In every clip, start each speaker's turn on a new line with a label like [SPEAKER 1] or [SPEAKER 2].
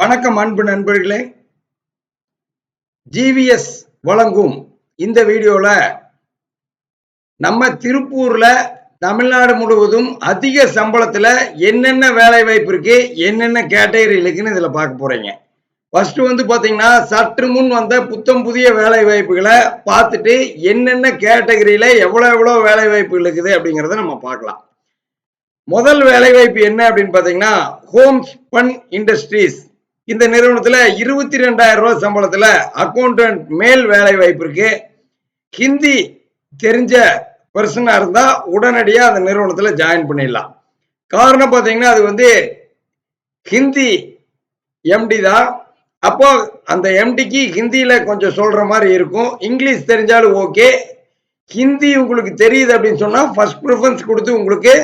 [SPEAKER 1] வணக்கம் அன்பு நண்பர்களே. ஜிவிஎஸ் வழங்கும் இந்த வீடியோல நம்ம திருப்பூர்ல தமிழ்நாடு முழுவதும் அதிக சம்பளத்துல என்னென்ன வேலை வாய்ப்பு இருக்கு என்னென்ன கேட்டகரி இருக்குன்னு இதுல பார்க்க போறீங்க. ஃபர்ஸ்ட் வந்து பாத்தீங்கன்னா சற்று முன் வந்த புத்தம் புதிய வேலை வாய்ப்புகளை பார்த்துட்டு என்னென்ன கேட்டகரியில எவ்வளோ எவ்வளோ வேலை வாய்ப்புகள் இருக்குது அப்படிங்கிறத நம்ம பார்க்கலாம். முதல் வேலைவாய்ப்பு என்ன அப்படின்னு பார்த்தீங்கன்னா ஹோம் ஸ்பன் இண்டஸ்ட்ரீஸ் இந்த நிறுவனத்துல இருபத்தி ரெண்டாயிரம் ரூபாய் சம்பளத்துல அக்கௌண்டன்ட் மேல் வேலை வாய்ப்பு இருக்கு. ஹிந்தி தெரிஞ்ச பர்சனா இருந்தா உடனடியா அந்த நிறுவனத்துல ஜாயின் பண்ணிடலாம். காரணம் பாத்தீங்கன்னா அது வந்து ஹிந்தி எம்டி தான். அப்போ அந்த எம்டிக்கு ஹிந்தியில கொஞ்சம் சொல்ற மாதிரி இருக்கும். இங்கிலீஷ் தெரிஞ்சாலும் ஓகே ஹிந்தி உங்களுக்கு தெரியுது அப்படின்னு சொன்னா ஃபர்ஸ்ட் ப்ரிஃபரன்ஸ் கொடுத்து உங்களுக்கு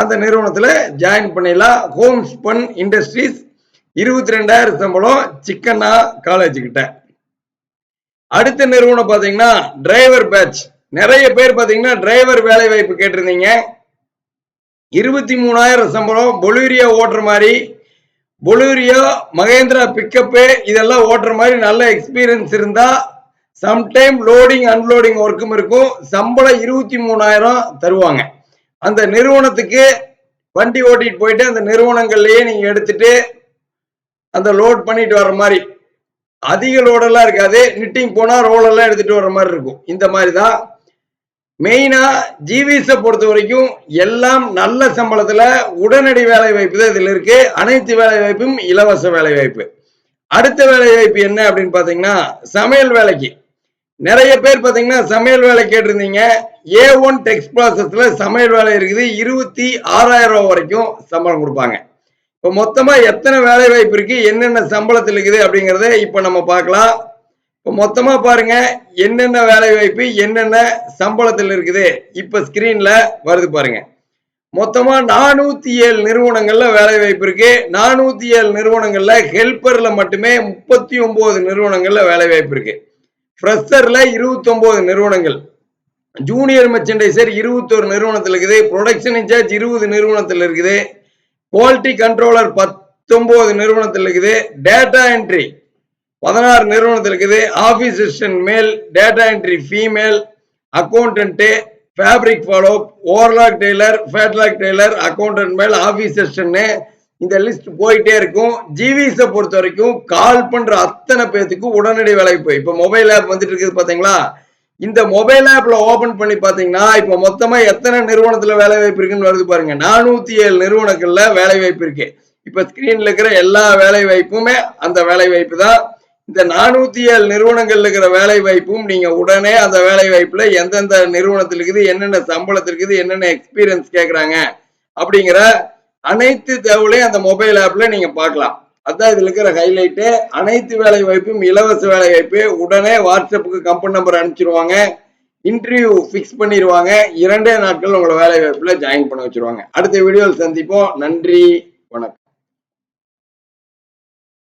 [SPEAKER 1] அந்த நிறுவனத்துல ஜாயின் பண்ணிடலாம். ஹோம் ஸ்பன் இண்டஸ்ட்ரீஸ் இருபத்தி ரெண்டாயிரம் சம்பளம் சிக்கன்னா காலேஜ் கிட்ட. அடுத்த நிறுவனம் பாத்தீங்கன்னா டிரைவர் பேட்ச் நிறைய பேர் பாத்தீங்கன்னா டிரைவர் வேலை வாய்ப்பு கேட்டிருந்தீங்க. இருபத்தி மூணாயிரம் சம்பளம் பொலூரியா ஓட்டுற மாதிரி பொலூரியா மகேந்திரா பிக்கப்பு இதெல்லாம் ஓட்டுற மாதிரி நல்ல எக்ஸ்பீரியன்ஸ் இருந்தா சம்டைம் லோடிங் அன்லோடிங் ஒர்க்கும் இருக்கும். சம்பளம் இருபத்தி மூணாயிரம் தருவாங்க. அந்த நிறுவனத்துக்கு வண்டி ஓட்டிட்டு போயிட்டு அந்த நிறுவனங்கள்லயே நீங்க எடுத்துட்டு அந்த லோட் பண்ணிட்டு வர்ற மாதிரி. அதிக லோடெல்லாம் இருக்காது. நிட்டிங் போனால் ரோல் எல்லாம் எடுத்துட்டு மாதிரி இருக்கும். இந்த மாதிரி தான் மெயினா ஜிவிஸை பொறுத்த வரைக்கும் எல்லாம் நல்ல சம்பளத்துல உடனடி வேலை வாய்ப்பு தான் இதுல இருக்கு. அனைத்து வேலை வாய்ப்பும் இலவச வேலை வாய்ப்பு. அடுத்த வேலை வாய்ப்பு என்ன அப்படின்னு பாத்தீங்கன்னா சமையல் வேலைக்கு. நிறைய பேர் பாத்தீங்கன்னா சமையல் வேலை கேட்டிருந்தீங்க. ஏ ஒன் டெக்ஸ்ட் ப்ராசஸ்ல சமையல் வேலை இருக்குது. இருபத்தி ஆறாயிரம் ரூபாய் வரைக்கும் சம்பளம் கொடுப்பாங்க. இப்போ மொத்தமாக எத்தனை வேலை வாய்ப்பு இருக்கு? என்னென்ன சம்பளத்தில் இருக்குது அப்படிங்கிறத இப்போ நம்ம பார்க்கலாம். இப்போ மொத்தமாக பாருங்க என்னென்ன வேலை வாய்ப்பு என்னென்ன சம்பளத்தில் இருக்குது? இப்போ ஸ்க்ரீனில் வருது பாருங்க. மொத்தமாக நானூற்றி ஏழு நிறுவனங்களில் வேலை வாய்ப்பு இருக்கு. நானூற்றி ஏழு நிறுவனங்களில் ஹெல்ப்பரில் மட்டுமே முப்பத்தி ஒம்பது நிறுவனங்களில் வேலை வாய்ப்பு இருக்கு. ஃப்ரெஷரில் இருபத்தொம்போது நிறுவனங்கள். ஜூனியர் மெர்ச்சன்டைசர் இருபத்தோரு நிறுவனத்தில் இருக்குது. ப்ரொடக்ஷன் இன்சார்ஜ் இருபது நிறுவனத்தில் இருக்குது. குவாலிட்டி கண்ட்ரோலர் பத்தொன்பது நிறுவனத்தில் இருக்குது. டேட்டா என்ட்ரி பதினாறு நிறுவனத்தில் இருக்குது. Office assistant male data entry female accountant fabric follow overlock tailor flatlock tailor accountant male office assistant இந்த லிஸ்ட் போயிட்டே இருக்கும். ஜிவிஸை பொறுத்த வரைக்கும் கால் பண்ணுற அத்தனை பேர்த்துக்கும் உடனடி வேலைக்கு போய். இப்போ மொபைல் ஆப் வந்துட்டு இருக்குது பார்த்தீங்களா இந்த மொபைல் ஆப்ல ஓபன் பண்ணி பாத்தீங்கன்னா இப்போ மொத்தமா எத்தனை நிறுவனத்துல வேலை வாய்ப்பு இருக்குன்னு வருது பாருங்க. நானூத்தி ஏழு நிறுவனங்கள்ல வேலை வாய்ப்பு இருக்கு. இப்ப ஸ்கிரீன்ல இருக்கிற எல்லா வேலை வாய்ப்புமே அந்த வேலை வாய்ப்பு தான். இந்த நானூத்தி ஏழு நிறுவனங்கள்ல இருக்கிற வேலை வாய்ப்பும் நீங்க உடனே அந்த வேலை வாய்ப்புல எந்தெந்த நிறுவனத்தில் இருக்குது என்னென்ன சம்பளத்தில் இருக்குது என்னென்ன எக்ஸ்பீரியன்ஸ் கேக்குறாங்க அப்படிங்கிற அனைத்து தகவலையும் அந்த மொபைல் ஆப்ல நீங்க பார்க்கலாம். அதான் இதுல இருக்கிற ஹைலைட்டு அனைத்து வேலை வாய்ப்பும் இலவச வேலை வாய்ப்பு. உடனே வாட்ஸ்அப்புக்கு கம்பெனி நம்பர் அனுப்பிச்சிருவாங்க. இன்டர்வியூ ஃபிக்ஸ் பண்ணிடுவாங்க இரண்டே நாட்கள் உங்களை வேலை வாய்ப்புல ஜாயின் பண்ண வச்சிருவாங்க. அடுத்த வீடியோவில் சந்திப்போம். நன்றி. வணக்கம்.